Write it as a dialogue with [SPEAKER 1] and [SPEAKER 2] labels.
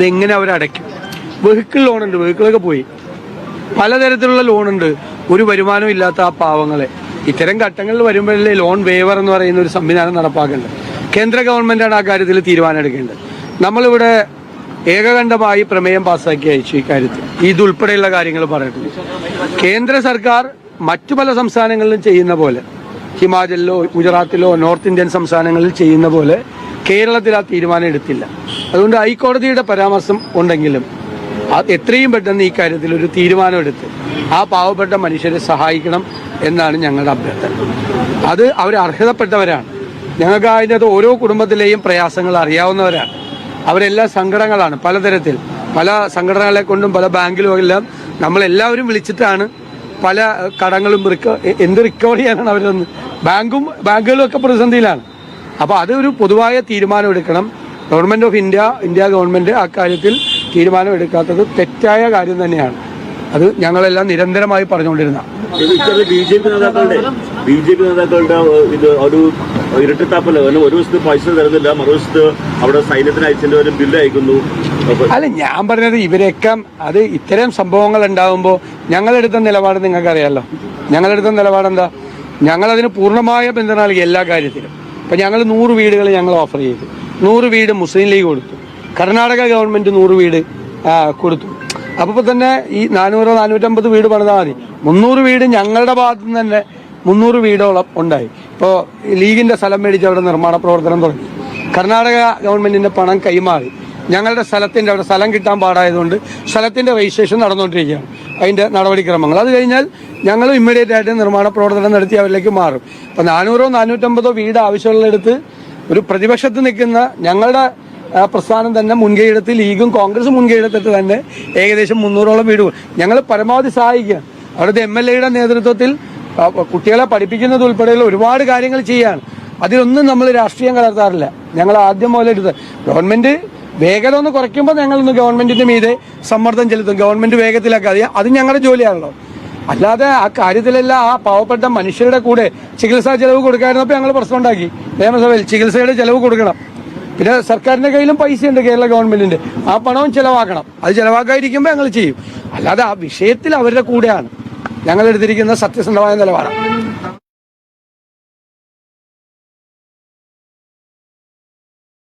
[SPEAKER 1] അതെങ്ങനെ അവർ വെഹിക്കിൾ ലോണുണ്ട് വെഹിക്കിളൊക്കെ പോയി. പലതരത്തിലുള്ള ലോണുണ്ട് ഒരു വരുമാനം ഇല്ലാത്ത ആ പാവങ്ങളെ. ഇത്തരം ഘട്ടങ്ങളിൽ വരുമ്പോഴല്ലേ ലോൺ വേവർ എന്ന് പറയുന്ന ഒരു സംവിധാനം നടപ്പാക്കേണ്ടത്. കേന്ദ്ര ഗവൺമെന്റാണ് ആ കാര്യത്തിൽ തീരുമാനം എടുക്കേണ്ടത് നമ്മളിവിടെ ഏകകണ്ഠമായി പ്രമേയം പാസ്സാക്കി അയച്ചു ഇക്കാര്യത്തിൽ ഇതുൾപ്പെടെയുള്ള കാര്യങ്ങൾ പറഞ്ഞിട്ടുണ്ട്. കേന്ദ്ര സർക്കാർ മറ്റു പല സംസ്ഥാനങ്ങളിലും ചെയ്യുന്ന പോലെ ഹിമാചലിലോ ഗുജറാത്തിലോ നോർത്ത് ഇന്ത്യൻ സംസ്ഥാനങ്ങളിൽ ചെയ്യുന്ന പോലെ കേരളത്തിൽ ആ തീരുമാനം എടുത്തില്ല. അതുകൊണ്ട് ഹൈക്കോടതിയുടെ പരാമർശം ഉണ്ടെങ്കിലും എത്രയും പെട്ടെന്ന് ഈ കാര്യത്തിൽ ഒരു തീരുമാനം എടുത്ത് ആ പാവപ്പെട്ട മനുഷ്യരെ സഹായിക്കണം എന്നാണ് ഞങ്ങളുടെ അഭ്യർത്ഥന. അത് അവർ അർഹതപ്പെട്ടവരാണ്. ഞങ്ങൾക്ക് അതിനകത്ത് ഓരോ കുടുംബത്തിലെയും പ്രയാസങ്ങൾ അറിയാവുന്നവരാണ്. അവരെല്ലാം സങ്കടങ്ങളാണ്. പലതരത്തിൽ പല സംഘടനകളെ കൊണ്ടും പല ബാങ്കിലും എല്ലാം നമ്മളെല്ലാവരും വിളിച്ചിട്ടാണ് പല കടങ്ങളും എന്ത് റിക്കവർ ചെയ്യാനാണ് അവരൊന്ന് ബാങ്കും ബാങ്കുകളും ഒക്കെ പ്രതിസന്ധിയിലാണ്. അപ്പോൾ അത് ഒരു പൊതുവായ തീരുമാനം എടുക്കണം. Government of India India government അക്കാര്യത്തിൽ തീരുമാനം എടുക്കാത്തത് തെറ്റായ കാര്യം തന്നെയാണ്. അത് ഞങ്ങളെല്ലാം നിരന്തരമായി പറഞ്ഞുകൊണ്ടിരുന്ന
[SPEAKER 2] ഇത് ഒരു ഇരട്ടത്താപ്പല്ല. ഒരു വശത്ത് പൈസ തരുന്നില്ല. മറുവശത്ത് അവിടെ സൈന്യത്തിന് അയച്ചതിന്റെ ഒരു ബില്ല് അയക്കുന്നു.
[SPEAKER 1] അല്ല ഞാൻ പറഞ്ഞത് ഇവരൊക്കെ അത് ഇത്തരം സംഭവങ്ങൾ ഉണ്ടാകുമ്പോൾ ഞങ്ങളെടുത്ത നിലപാട് നിങ്ങൾക്കറിയാലോ. ഞങ്ങളെടുത്ത നിലപാട് എന്താ ഞങ്ങളതിന് പൂർണമായ പിന്തുണ നൽകി എല്ലാ കാര്യത്തിലും. ഇപ്പം ഞങ്ങൾ നൂറ് വീടുകൾ ഞങ്ങൾ ഓഫർ ചെയ്തു. നൂറ് വീട് മുസ്ലിം ലീഗ് കൊടുത്തു. കർണാടക ഗവൺമെന്റ് നൂറ് വീട് കൊടുത്തു. അപ്പോൾ തന്നെ ഈ നാനൂറോ നാനൂറ്റമ്പത് വീട് പണിതാൽ മതി. മുന്നൂറ് വീട് ഞങ്ങളുടെ ഭാഗത്തു നിന്ന് തന്നെ മുന്നൂറ് വീടോളം ഉണ്ടായി. ഇപ്പോൾ ലീഗിന്റെ സ്ഥലം മേടിച്ച് അവിടെ നിർമ്മാണ പ്രവർത്തനം തുടങ്ങി. കർണാടക ഗവൺമെന്റിന്റെ പണം കൈമാറി. ഞങ്ങളുടെ സ്ഥലത്തിന്റെ അവിടെ സ്ഥലം കിട്ടാൻ പാടായതുകൊണ്ട് സ്ഥലത്തിന്റെ രജിസ്ട്രേഷൻ നടന്നുകൊണ്ടിരിക്കുകയാണ്. അതിന്റെ നടപടിക്രമങ്ങൾ. അത് കഴിഞ്ഞാൽ ഞങ്ങൾ ഇമ്മീഡിയറ്റ് ആയിട്ട് നിർമ്മാണ പ്രവർത്തനം നടത്തി അവരിലേക്ക് മാറും. അപ്പം നാനൂറോ നാനൂറ്റമ്പതോ വീട് ആവശ്യമുള്ളിടത്ത് ഒരു പ്രതിപക്ഷത്ത് നിൽക്കുന്ന ഞങ്ങളുടെ പ്രസ്ഥാനം തന്നെ മുൻകൈയെടുത്ത് ലീഗും കോൺഗ്രസും മുൻകൈയെടുത്തിട്ട് തന്നെ ഏകദേശം മുന്നൂറോളം വീട് ഞങ്ങൾ പരമാവധി സഹായിക്കുക അവിടുത്തെ എം എൽ എയുടെ നേതൃത്വത്തിൽ കുട്ടികളെ പഠിപ്പിക്കുന്നത് ഉൾപ്പെടെയുള്ള ഒരുപാട് കാര്യങ്ങൾ ചെയ്യാണ് അതിലൊന്നും നമ്മൾ രാഷ്ട്രീയം കലർത്താറില്ല. ഞങ്ങൾ ആദ്യം മുതലെടുത്ത് ഗവൺമെന്റ് വേഗത ഒന്ന് കുറയ്ക്കുമ്പോൾ ഞങ്ങളൊന്ന് ഗവൺമെന്റിന്റെ മീതെ സമ്മർദ്ദം ചെലുത്തും. ഗവൺമെന്റ് വേഗത്തിലാക്കാതെ അത് ഞങ്ങളുടെ ജോലിയാണല്ലോ. അല്ലാതെ ആ കാര്യത്തിലെല്ലാം ആ പാവപ്പെട്ട മനുഷ്യരുടെ കൂടെ ചികിത്സാ ചെലവ് കൊടുക്കാതിരുന്നപ്പോൾ ഞങ്ങൾ പ്രശ്നം ഉണ്ടാക്കി. നിയമസഭയിൽ ചികിത്സയുടെ ചെലവ് കൊടുക്കണം. പിന്നെ സർക്കാരിന്റെ കയ്യിലും പൈസയുണ്ട് കേരള ഗവൺമെന്റിന്റെ. ആ പണവും ചെലവാക്കണം. അത് ചെലവാക്കാതിരിക്കുമ്പോൾ ഞങ്ങൾ ചെയ്യും. അല്ലാതെ ആ വിഷയത്തിൽ അവരുടെ കൂടെയാണ്. ഞങ്ങൾ എടുത്തിരിക്കുന്ന സത്യസന്ധമായ നിലപാടാണ്.